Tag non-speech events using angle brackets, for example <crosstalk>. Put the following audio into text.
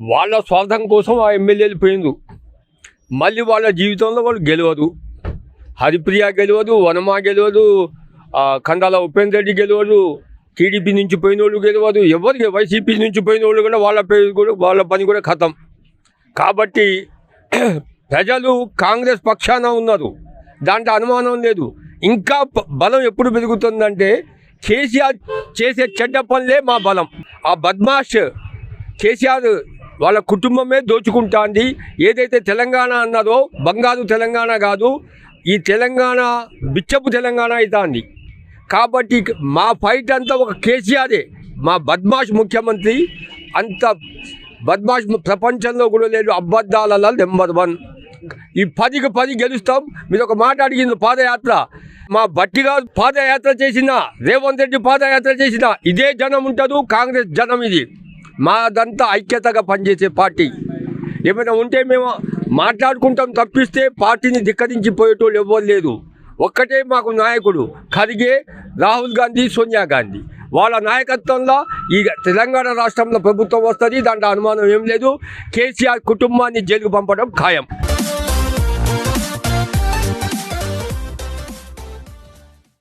వాళ్ళ స్వార్థం కోసం ఆ ఎమ్మెల్యేలు పోయిండు. మళ్ళీ వాళ్ళ జీవితంలో వాళ్ళు గెలవదు. హరిప్రియ గెలవదు వనమా గెలవదు కందాల ఉపేంద్ర రెడ్డి గెలవదు టీడీపీ నుంచి పోయిన వాళ్ళు గెలవదు ఎవరికి వైసీపీ నుంచి పోయిన వాళ్ళు కూడా వాళ్ళ పేరు కూడా వాళ్ళ పని కూడా ఖతం కాబట్టి <clears throat> ప్రజలు కాంగ్రెస్ పక్షాన ఉన్నారు. దాంట్లో అనుమానం లేదు. ఇంకా బలం ఎప్పుడు పెరుగుతుందంటే కేసీఆర్ చేసే చెడ్డ పనులే మా బలం. ఆ బద్మాష్ కేసీఆర్ వాళ్ళ కుటుంబమే దోచుకుంటాంది. ఏదైతే తెలంగాణ అన్నదో బంగారు తెలంగాణ కాదు ఈ తెలంగాణ బిచ్చపు తెలంగాణ అవుతుంది. కాబట్టి మా ఫైట్ అంతా ఒక కేసీఆరే మా బద్మాష్ ముఖ్యమంత్రి అంత బద్మాష్ ప్రపంచంలో కూడా లేదు అబద్ధాలలో నెంబర్ వన్. ఈ పదికి పది గెలుస్తాం. మీరు ఒక మాట అడిగింది పాదయాత్ర. మా బట్టిగా పాదయాత్ర చేసిన రేవంత్ రెడ్డి పాదయాత్ర చేసిన ఇదే జనం ఉంటుంది కాంగ్రెస్ జనం ఇది. మాదంతా ఐక్యతగా పనిచేసే పార్టీ. ఏమైనా ఉంటే మేము మాట్లాడుకుంటాం తప్పిస్తే పార్టీని ధిక్కరించి పోయేటోళ్ళు ఎవ్వరు లేదు ఒక్కటే మాకు నాయకుడు ఖర్గే రాహుల్ గాంధీ సోనియా గాంధీ. వాళ్ళ నాయకత్వంలో ఈ తెలంగాణ రాష్ట్రంలో ప్రభుత్వం వస్తుంది దాంట్లో అనుమానం ఏం లేదు. కేసీఆర్ కుటుంబాన్ని జైలుకు పంపడం ఖాయం.